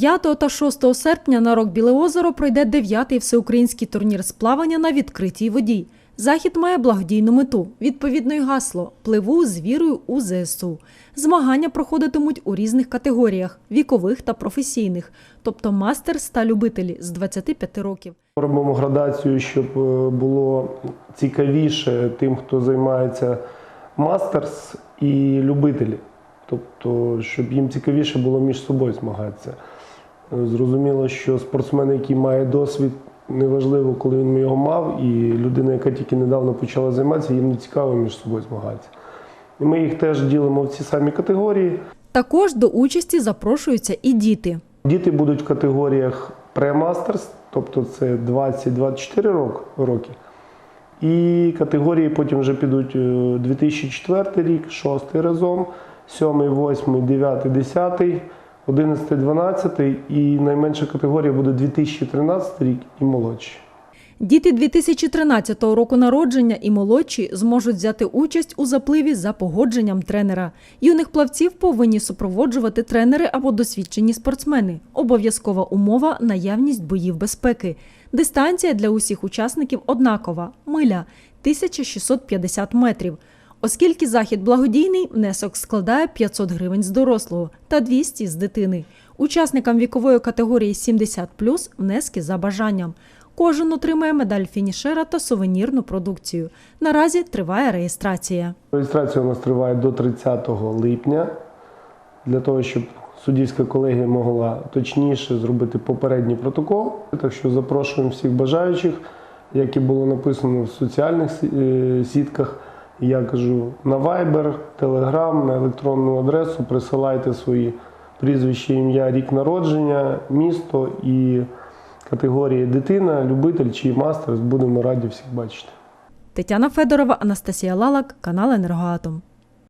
5 та 6 серпня на Рок Біле озеро пройде 9-й всеукраїнський турнір з плавання на відкритій воді. Захід має благодійну мету. Відповідно й гасло Пливу з вірою у ЗСУ. Змагання проходитимуть у різних категоріях вікових та професійних, тобто мастерс та любителі з 25 років. Робимо градацію, щоб е, було цікавіше тим, хто займається мастерс і любителі. Тобто, щоб їм цікавіше було між собою змагатися. Е, Зрозуміло, що спортсмен, який має досвід, неважливо, коли він його мав, і людина, яка тільки недавно почала займатися, їм не цікаво між собою змагатися. І ми їх теж ділимо в ці самі категорії. Також до участі запрошуються і діти. Діти будуть в категоріях премастерс, тобто це 20-24 рок- роки. І категорії потім вже підуть е, 2004 рік, 6 разом, 7, 8, 9, 10, 11, 12 і найменша категорія буде 2013 рік і молодші. Діти 2013 року народження і молодші зможуть взяти участь у запливі за погодженням тренера. Юних плавців повинні супроводжувати тренери або досвідчені спортсмени. Обов'язкова умова наявність боїв безпеки. Дистанція для усіх учасників однакова миля 1650 метрів. Оскільки захід благодійний, внесок складає 500 гривень з дорослого та 200 з дитини. Учасникам вікової категорії 70 внески за бажанням. Кожен отримає медаль фінішера та сувенірну продукцію. Наразі триває реєстрація. Реєстрація у нас триває до 30 липня для того, щоб суддівська колегія могла точніше зробити попередній протокол. Так що запрошуємо всіх бажаючих, як і було написано в соціальних е, сітках. Я кажу на Viber, Telegram, на електронну адресу присилайте свої прізвище, ім'я, рік народження, місто і категорії дитина, любитель чи мастер. Будемо раді всіх бачити. Тетяна Федорова, Анастасія Лалак, канал Енергоатом.